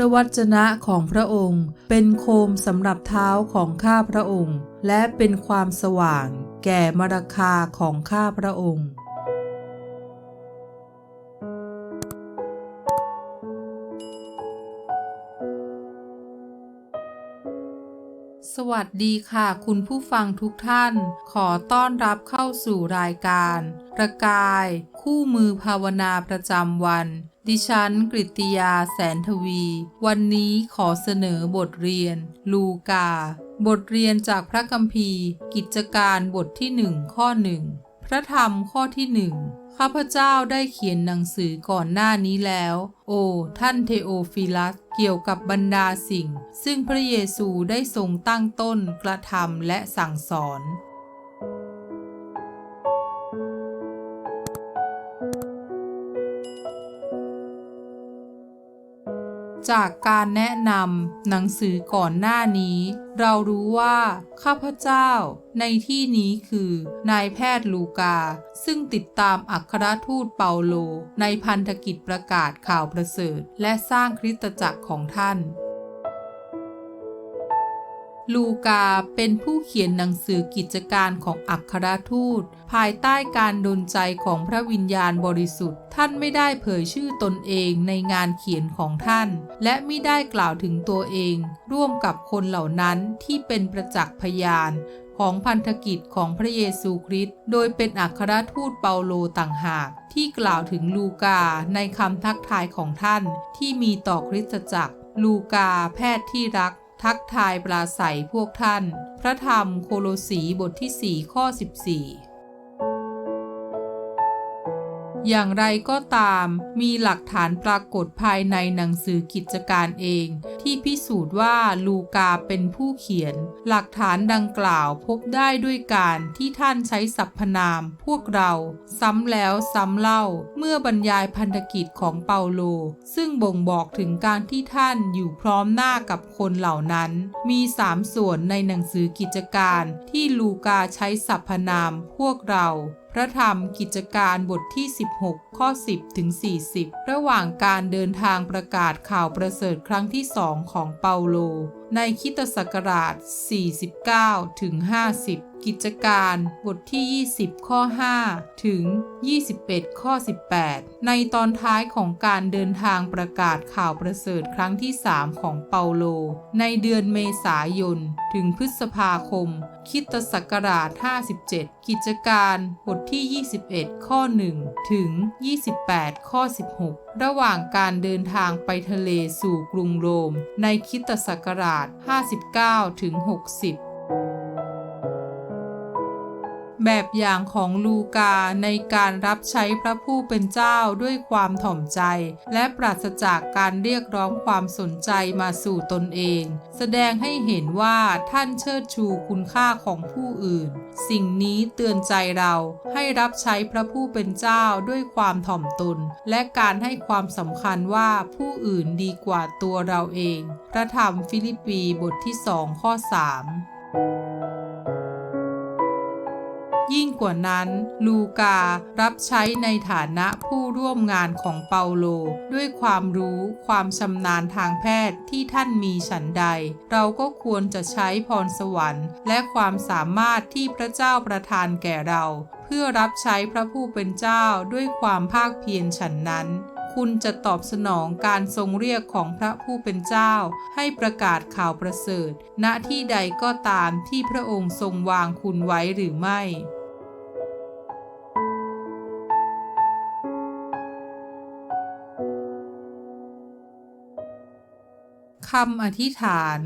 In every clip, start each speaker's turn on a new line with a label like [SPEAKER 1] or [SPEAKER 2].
[SPEAKER 1] ระวจนะของพระองค์ เป็นโคมสำหรับเท้าของข้าพระองค์ และเป็นความสว่างแก่มรคาของข้าพระองค์สวัสดีค่ะ คุณผู้ฟังทุกท่าน ขอต้อนรับเข้าสู่รายการ ประกาย คู่มือภาวนาประจำวัน ดิฉันกริตยาแสนทวี วันนี้ขอเสนอบทเรียน ลูกา บทเรียนจากพระคัมภีร์ กิจการบทที่หนึ่งข้อหนึ่งพระธรรมข้อที่หนึ่งข้าพเจ้าได้เขียนหนังสือก่อนหน้านี้แล้ว โอ ท่านเทโอฟิลัส เกี่ยวกับบรรดาสิ่ง ซึ่งพระเยซูได้ทรงตั้งต้นกระทำและสั่งสอน จากการแนะนำหนังสือก่อนหน้านี้ เรารู้ว่า ข้าพเจ้า ในที่นี้คือนายแพทย์ลูกา ซึ่งติดตามอัครทูตเปาโล ในพันธกิจประกาศข่าวประเสริฐ และสร้างคริสตจักรของท่าน ลูกาเป็นผู้เขียนหนังสือกิจการของอัครทูต ภายใต้การดลใจของพระวิญญาณบริสุทธิ์ ท่านไม่ได้เผยชื่อตนเองในงานเขียนของท่าน และไม่ได้กล่าวถึงตัวเอง ร่วมกับคนเหล่านั้นที่เป็นประจักษ์พยานของพันธกิจของพระเยซูคริสต์โดยเป็นอัครทูตเปาโลต่างหาก ที่กล่าวถึงลูกาในคำทักทายของท่านที่มีต่อคริสตจักร ลูกาแพทย์ที่รัก ทักทายปราศัยพวกท่าน พระธรรมโคโลสีบทที่ 4 ข้อ 14 อย่างไรก็ตามมีหลักฐานปรากฏภายในหนังสือกิจการเอง ที่พิสูจน์ว่าลูกาเป็นผู้เขียน หลักฐานดังกล่าวพบได้ด้วยการที่ท่านใช้สรรพนามพวกเราซ้ำแล้วซ้ำเล่าเมื่อบรรยายพันธกิจของเปาโล ซึ่งบ่งบอกถึงการที่ท่านอยู่พร้อมหน้ากับคนเหล่านั้น มีสามส่วนในหนังสือกิจการที่ลูกาใช้สรรพนามพวกเรา พระธรรมกิจการบทที่ 16 ข้อ 10 ถึง 40 ระหว่างการเดินทางประกาศข่าวประเสริฐครั้งที่สองของเปาโล ในคิตศักราช 49 ถึง 50 กิจการบทที่ 20 ข้อ 5 ถึง 21 ข้อ 18 ในตอนท้ายของการเดินทางประกาศข่าวประเสริฐครั้งที่ 3 ของเปาโล ในเดือนเมษายน ถึงพฤษภาคม คิตศักราช 57 กิจการบทที่ 21 ข้อ 1 ถึง 28 ข้อ 16 ระหว่างการเดินทางไปทะเลสู่กรุงโรม ในคิตศักราช 59 ถึง 60 แบบอย่างของลูกาในการรับใช้พระผู้เป็นเจ้าด้วยความถ่อมใจ และปราศจากการเรียกร้องความสนใจมาสู่ตนเอง แสดงให้เห็นว่าท่านเชิดชูคุณค่าของผู้อื่น สิ่งนี้เตือนใจเราให้รับใช้พระผู้เป็นเจ้าด้วยความถ่อมตน และการให้ความสำคัญว่าผู้อื่นดีกว่าตัวเราเอง พระธรรมฟิลิปปีบทที่2ข้อ 3 กว่านั้น ลูการับใช้ในฐานะผู้ร่วมงานของเปาโล ด้วยความรู้ความชำนาญทางแพทย์ที่ท่านมีฉันใด เราก็ควรจะใช้พรสวรรค์ และความสามารถที่พระเจ้าประทานแก่เรา เพื่อรับใช้พระผู้เป็นเจ้าด้วยความภาคเพียรฉันนั้น คุณจะตอบสนองการทรงเรียกของพระผู้เป็นเจ้า ให้ประกาศข่าวประเสริฐ ณที่ใดก็ตามที่พระองค์ทรงวางคุณไว้หรือไม่ คำอธิษฐาน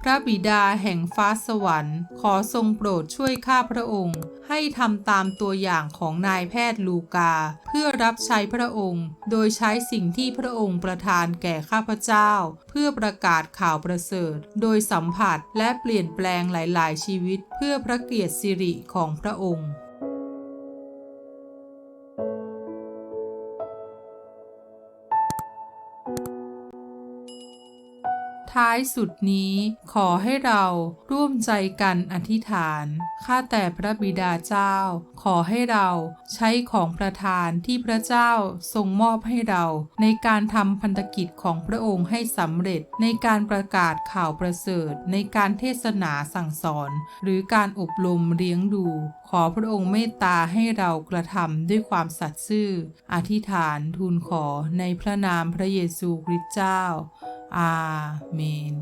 [SPEAKER 1] พระบิดาแห่งฟ้าสวรรค์ ขอทรงโปรดช่วยข้าพระองค์ ให้ทำตามตัวอย่างของนายแพทย์ลูกา เพื่อรับใช้พระองค์ โดยใช้สิ่งที่พระองค์ประทานแก่ข้าพเจ้า เพื่อประกาศข่าวประเสริฐ โดยสัมผัสและเปลี่ยนแปลงหลาย ๆ ชีวิต เพื่อพระเกียรติสิริของพระองค์ ท้ายสุดนี้ขอให้เราร่วมใจกันอธิษฐาน ข้าแต่พระบิดาเจ้า ขอให้เราใช้ของประทานที่พระเจ้าทรงมอบให้เราในการทำพันธกิจของพระองค์ให้สำเร็จในการประกาศข่าวประเสริฐ ในการเทศนาสั่งสอน หรือการอบรมเลี้ยงดู ขอพระองค์เมตตาให้เรากระทำด้วยความสัตย์ซื่อ อธิษฐานทูลขอในพระนามพระเยซูคริสต์เจ้า อาเมน